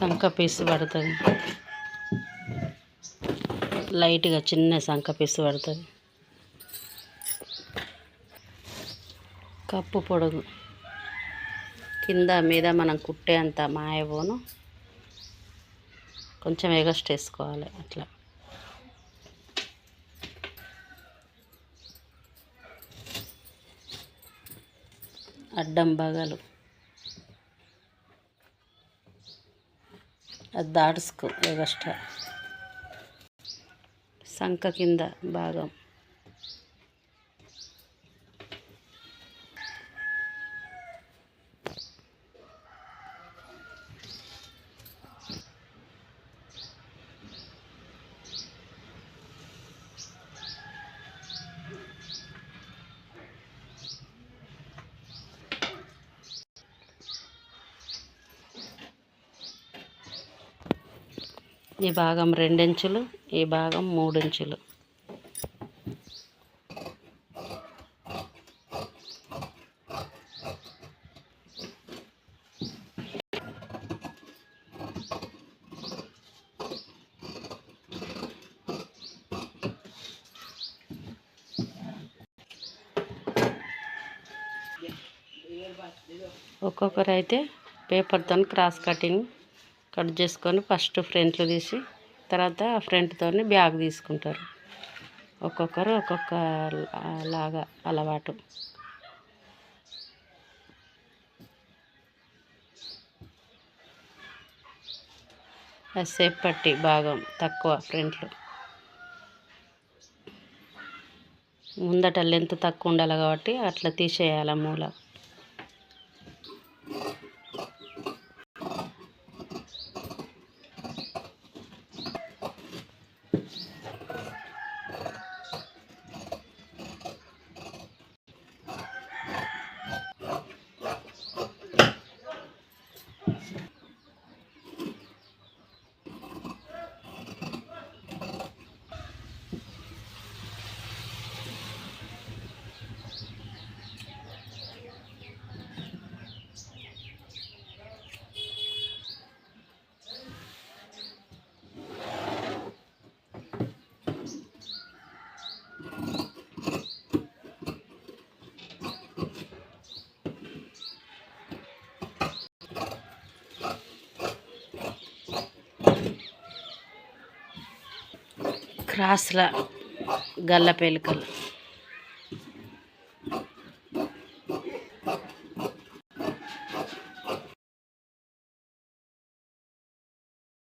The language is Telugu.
సంక పీసు పడుతుంది. లైట్గా చిన్న సంక పీసు పడుతుంది. కప్పు పొడుగు. కింద మీద మనం కుట్టే అంత మాయబోను. కొంచెం ఎగస్ట్ వేసుకోవాలి అట్లా. అడ్డం బగలు. అది దాడుసుకో ఎగస్ట్రా సంక కింద భాగం. ఈ భాగం రెండించులు ఈ భాగం మూడించులు. ఒక్కొక్కరు అయితే పేపర్తో క్రాస్ కటింగ్ కట్ చేసుకొని ఫస్ట్ ఫ్రంట్లు తీసి తర్వాత ఫ్రంట్తో బ్యాగ్ తీసుకుంటారు. ఒక్కొక్కరు ఒక్కొక్క లాగా అలవాటు. సేపట్టి పట్టి భాగం తక్కువ ఫ్రంట్లు. ముందట లెంత్ తక్కువ ఉండాలి కాబట్టి అట్లా తీసేయాలి మూల. క్రాస్ల గల్ల పేలికలు.